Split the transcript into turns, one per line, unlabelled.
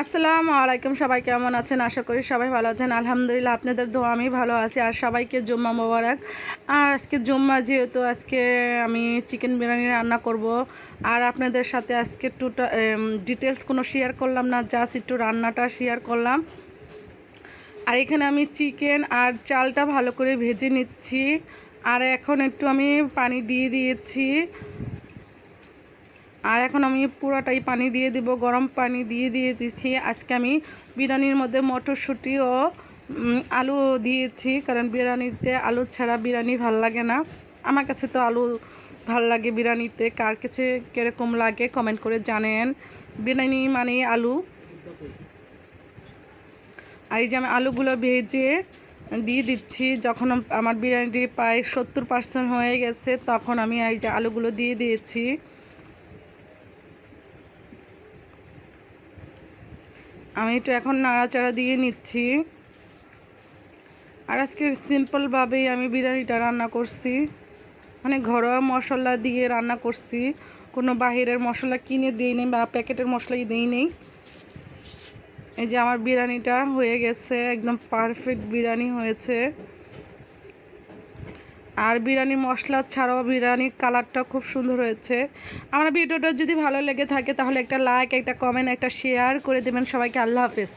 আসসালামু আলাইকুম, সবাই কেমন আছেন? আশা করি সবাই ভালো আছেন। আলহামদুলিল্লাহ, আপনাদের দোয়া আমি ভালো আছি। আর সবাইকে জুম্মা মোবারক। আর আজকে জুম্মা যেহেতু, আজকে আমি চিকেন বিরিয়ানি রান্না করব। আর আপনাদের সাথে আজকে টুটা ডিটেলস কোনো শেয়ার করলাম না জাস্ট একটু রান্নাটা শেয়ার করলাম। আর এখানে আমি চিকেন আর চালটা ভালো করে ভেজে নিচ্ছি। আর এখন একটু আমি পানি দিয়ে দিয়েছি। আর এখন আমি পুরোটাই পানি দিয়ে দিব, গরম পানি দিয়ে দিয়ে দিচ্ছি। আজকে আমি বিরিয়ানির মধ্যে মটরশুঁটি ও আলু দিয়েছি, কারণ বিরিয়ানিতে আলু ছাড়া বিরিয়ানি ভালো লাগে না। আমার কাছে তো আলু ভালো লাগে বিরিয়ানিতে, কার কাছে কীরকম লাগে কমেন্ট করে জানেন। বিরিয়ানি মানে আলু। আর এই যে আমি আলুগুলো ভেজে দিয়ে দিচ্ছি, যখন আমার বিরিয়ানিটি প্রায় সত্তর পার্সেন্ট হয়ে গেছে, তখন আমি এই যে আলুগুলো দিয়ে দিয়েছি। আমি একটু এখন নাড়াচাড়া দিয়ে নিচ্ছি। আর আজকে সিম্পলভাবেই আমি বিরিয়ানিটা রান্না করছি। মানে ঘরোয়া মশলা দিয়ে রান্না করছি। কোনো বাহিরের মশলা কিনে দিই নেই বা প্যাকেটের মশলাই দিই নেই। এই যে আমার বিরিয়ানিটা হয়ে গেছে, একদম পারফেক্ট বিরিয়ানি হয়েছে। আর বিরিয়ানি মশলা ছাড়াও বিরিয়ানির কালারটা খুব সুন্দর হয়েছে। আমার ভিডিওটা যদি ভালো লেগে থাকে তাহলে একটা লাইক একটা কমেন্ট একটা শেয়ার করে দেবেন সবাইকে। আল্লাহ হাফেজ।